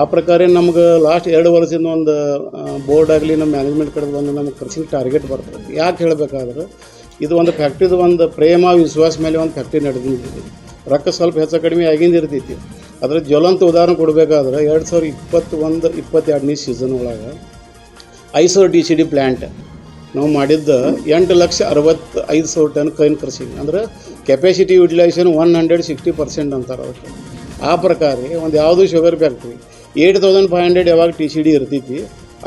S5: ಆ ಪ್ರಕಾರ ನಮ್ಗೆ ಲಾಸ್ಟ್ ಎರಡು ವರ್ಷದಿಂದ ಒಂದು ಬೋರ್ಡ್ ಆಗಲಿ ನಮ್ಮ ಮ್ಯಾನೇಜ್ಮೆಂಟ್ ಕಡೆ ಬಂದು ನಮ್ಗೆ ಕೃಷಿಗೆ ಟಾರ್ಗೆಟ್ ಬರ್ತದೆ. ಯಾಕೆ ಹೇಳಬೇಕಾದ್ರೆ, ಇದು ಒಂದು ಫ್ಯಾಕ್ಟ್ರಿದು ಒಂದು ಪ್ರೇಮ, ವಿಶ್ವಾಸ ಮೇಲೆ ಒಂದು ಫ್ಯಾಕ್ಟ್ರಿ ನಡೆದಿದೆ. ರೊಕ್ಕ ಸ್ವಲ್ಪ ಹೆಚ್ಚು ಕಡಿಮೆ ಆಗಿಂದ ಇರ್ತೈತಿ. ಅದರ ಜ್ವಲಂತ ಉದಾಹರಣೆ ಕೊಡಬೇಕಾದ್ರೆ, ಎರಡು ಸಾವಿರದ ಇಪ್ಪತ್ತೊಂದು, ಇಪ್ಪತ್ತೆರಡನೇ ಸೀಸನ್ ಒಳಗೆ ಸಾವಿರ ಡಿ ಸಿ ಡಿ ಪ್ಲ್ಯಾಂಟ್ ನಾವು ಮಾಡಿದ್ದ ಎಂಟು ಲಕ್ಷ ಅರವತ್ತು ಐದು ಸಾವಿರ ಟನ್ ಕೈನ್ ಕೃಷಿ ಅಂದ್ರೆ capacity utilisation one hundred sixty percent ಅಂತಾರೆ ಅದಕ್ಕೆ. ಆ ಪ್ರಕಾರ ಒಂದು ಯಾವುದೂ sugar factory eight thousand five hundred ಯಾವಾಗ ಟಿ ಸಿ ಡಿ ಇರ್ತೈತಿ,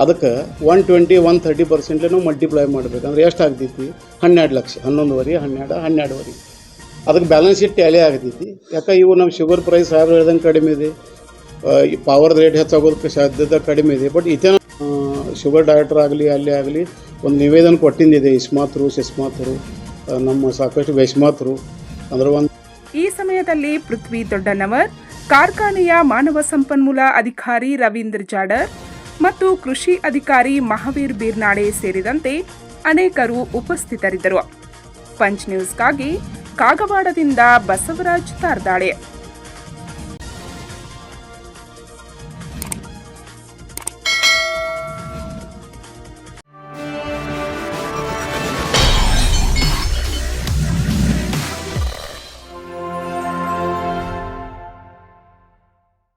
S5: ಅದಕ್ಕೆ ಒನ್ ಟ್ವೆಂಟಿ ಒನ್ ತರ್ಟಿ ಪರ್ಸೆಂಟ್ಲೆ ನಾವು ಮಲ್ಟಿಪ್ಲೈ ಮಾಡ್ಬೇಕು. ಅಂದ್ರೆ ಎಷ್ಟು ಆಗ್ತೈತಿ? ಹನ್ನೆರಡು ಲಕ್ಷ. ಹನ್ನೊಂದುವರೆ, ಹನ್ನೆರಡು, ಹನ್ನೆರಡುವರೆ. ಅದಕ್ಕೆ ಬ್ಯಾಲೆನ್ಸ್ ಶೀಟ್ ಟ್ಯಾಲಿ ಆಗ್ತೈತಿ. ಯಾಕೆ ಇವು ನಮ್ಮ ಶುಗರ್ ಪ್ರೈಸ್ ಸಾವಿರ ಹೇಳ್ದಂಗೆ ಕಡಿಮೆ ಇದೆ. ಪವರ್ ರೇಟ್ ಹೆಚ್ಚಾಗೋದಕ್ಕೆ ಸಾಧ್ಯತೆ ಕಡಿಮೆ ಇದೆ. ಬಟ್ ಇತೇನ ಶುಗರ್ ಡಾಕ್ಟರ್ ಆಗಲಿ, ಅಲ್ಲಿ ಆಗಲಿ, ಒಂದು ನಿವೇದನ ಕೊಟ್ಟಿಂದಿದೆ, ಇಸ್ಮಾತ್ರು ಸಿಸ್ಮಾತ್ರು ನಮ್ಮ ಸಾಕಷ್ಟು ವೈಸ್ಮಾತ್ರು ಅಂದ್ರೆ ಒಂದು
S1: ಈ ಸಮಯದಲ್ಲಿ ಪೃಥ್ವಿ ದೊಡ್ಡನವರ್ ಕಾರ್ಖಾನೆಯ ಮಾನವ ಸಂಪನ್ಮೂಲ ಅಧಿಕಾರಿ ರವೀಂದ್ರ ಜಾಡರ್ ಮತ್ತು ಕೃಷಿ ಅಧಿಕಾರಿ ಮಹಾವೀರ್ ಬೀರ್ನಾಡೆ ಸೇರಿದಂತೆ ಅನೇಕರು ಉಪಸ್ಥಿತರಿದ್ದರು. ಪಂಚ್ ನ್ಯೂಸ್ಗಾಗಿ ಕಾಗವಾಡದಿಂದ ಬಸವರಾಜ್ ತಾರ್ದಾಳೆ.